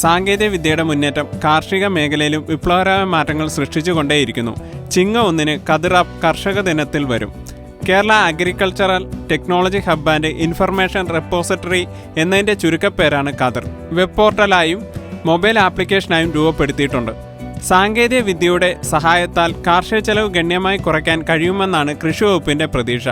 സാങ്കേതിക വിദ്യയുടെ മുന്നേറ്റം കാർഷിക മേഖലയിലും വിപ്ലവകരമായ മാറ്റങ്ങൾ സൃഷ്ടിച്ചുകൊണ്ടേയിരിക്കുന്നു. ചിങ്ങ ഒന്നിന് കതിറാപ്പ് കർഷക ദിനത്തിൽ വരും. Kerala agricultural technology hub and information repository എന്നതിന്റെ ചുരുക്കപ്പേരാണ് കതിർ. വെബ് പോർട്ടലായും മൊബൈൽ ആപ്ലിക്കേഷനായും രൂപപ്പെടുത്തിയിട്ടുണ്ട്. സാങ്കേതിക വിദ്യയുടെ സഹായത്താൽ കാർഷിക ചെലവ് ഗണ്യമായി കുറയ്ക്കാൻ കഴിയുമെന്നാണ് കൃഷി വകുപ്പിന്റെ പ്രതീക്ഷ.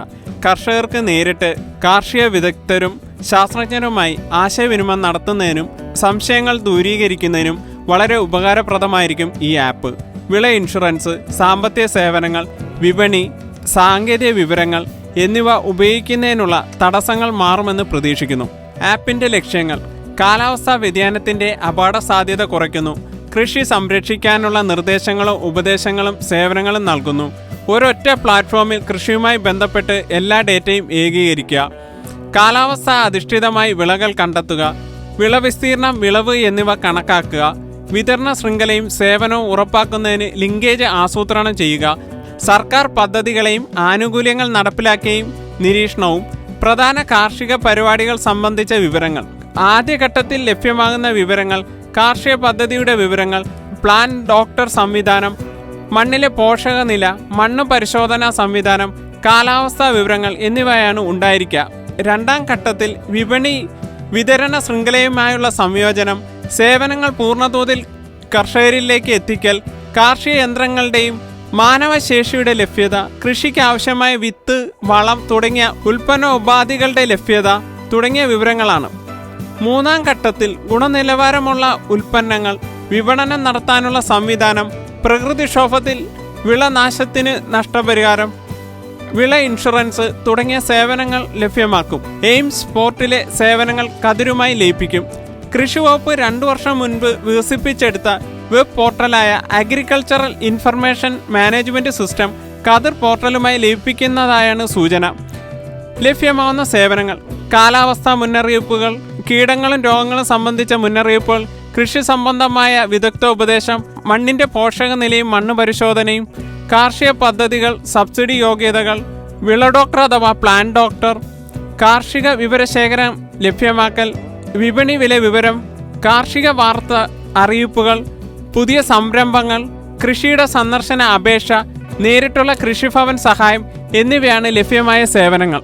കർഷകർക്ക് നേരിട്ട് കാർഷിക വിദഗ്ധരും ശാസ്ത്രജ്ഞരുമായി ആശയവിനിമയം നടത്തുന്നതിനും സംശയങ്ങൾ ദൂരീകരിക്കുന്നതിനും വളരെ ഉപകാരപ്രദമായിരിക്കും ഈ ആപ്പ്. വിള ഇൻഷുറൻസ് സാമ്പത്തിക സേവനങ്ങൾ വിപണി സാങ്കേതിക വിവരങ്ങൾ എന്നിവ ഉപയോഗിക്കുന്നതിനുള്ള തടസ്സങ്ങൾ മാറുമെന്ന് പ്രതീക്ഷിക്കുന്നു. ആപ്പിന്റെ ലക്ഷ്യങ്ങൾ കാലാവസ്ഥാ വ്യതിയാനത്തിന്റെ അപകട സാധ്യത കുറയ്ക്കുന്നു. കൃഷി സംരക്ഷിക്കാനുള്ള നിർദ്ദേശങ്ങളും ഉപദേശങ്ങളും സേവനങ്ങളും നൽകുന്നു. ഒരൊറ്റ പ്ലാറ്റ്ഫോമിൽ കൃഷിയുമായി ബന്ധപ്പെട്ട് എല്ലാ ഡേറ്റയും ഏകീകരിക്കുക. കാലാവസ്ഥ അധിഷ്ഠിതമായി വിളകൾ കണ്ടെത്തുക. വിളവിസ്തീർണം വിളവ് എന്നിവ കണക്കാക്കുക. വിതരണ ശൃംഖലയും സേവനവും ഉറപ്പാക്കുന്നതിന് ലിങ്കേജ് ആസൂത്രണം ചെയ്യുക. സർക്കാർ പദ്ധതികളെയും ആനുകൂല്യങ്ങൾ നടപ്പിലാക്കുകയും നിരീക്ഷണവും. പ്രധാന കാർഷിക പരിപാടികൾ സംബന്ധിച്ച വിവരങ്ങൾ. ആദ്യഘട്ടത്തിൽ ലഭ്യമാകുന്ന വിവരങ്ങൾ കാർഷിക പദ്ധതിയുടെ വിവരങ്ങൾ പ്ലാൻ ഡോക്ടർ സംവിധാനം മണ്ണിലെ പോഷകനില മണ്ണ് പരിശോധനാ സംവിധാനം കാലാവസ്ഥാ വിവരങ്ങൾ എന്നിവയാണ് ഉണ്ടായിരിക്കുക. രണ്ടാം ഘട്ടത്തിൽ വിപണി വിതരണ ശൃംഖലയുമായുള്ള സംയോജനം സേവനങ്ങൾ പൂർണതോതിൽ കർഷകരിലേക്ക് എത്തിക്കൽ കാർഷിക യന്ത്രങ്ങളുടെയും മാനവശേഷിയുടെ ലഭ്യത കൃഷിക്ക് ആവശ്യമായ വിത്ത് വളം തുടങ്ങിയ ഉൽപ്പന്ന ഉപാധികളുടെ ലഭ്യത തുടങ്ങിയ വിവരങ്ങളാണ്. മൂന്നാം ഘട്ടത്തിൽ ഗുണനിലവാരമുള്ള ഉൽപ്പന്നങ്ങൾ വിപണനം നടത്താനുള്ള സംവിധാനം പ്രകൃതിക്ഷോഭത്തിൽ വിളനാശത്തിന് നഷ്ടപരിഹാരം വിള ഇൻഷുറൻസ് തുടങ്ങിയ സേവനങ്ങൾ ലഭ്യമാക്കും. എയിംസ് പോർട്ടിലെ സേവനങ്ങൾ കതിരുമായി ലയിപ്പിക്കും. കൃഷി വകുപ്പ് രണ്ടു വർഷം മുൻപ് വികസിപ്പിച്ചെടുത്ത web പോർട്ടലായ agricultural information management system Kathir പോർട്ടലുമായി ലയിപ്പിക്കുന്നതായാണ് സൂചന. ലഭ്യമാവുന്ന സേവനങ്ങൾ കാലാവസ്ഥാ മുന്നറിയിപ്പുകൾ കീടങ്ങളും രോഗങ്ങളും സംബന്ധിച്ച മുന്നറിയിപ്പുകൾ കൃഷി സംബന്ധമായ വിദഗ്ധ ഉപദേശം മണ്ണിന്റെ പോഷകനിലയും മണ്ണ് പരിശോധനയും കാർഷിക പദ്ധതികൾ സബ്സിഡി യോഗ്യതകൾ വിള ഡോക്ടർ അഥവാ പ്ലാൻ ഡോക്ടർ കാർഷിക വിവരശേഖരം ലഭ്യമാക്കൽ വിപണി വില വിവരം കാർഷിക വാർത്ത അറിയിപ്പുകൾ പുതിയ സംരംഭങ്ങൾ കൃഷിയുടെ സന്ദർശന അപേക്ഷ നേരിട്ടുള്ള കൃഷിഭവൻ സഹായം എന്നിവയാണ് ലഭ്യമായ സേവനങ്ങൾ.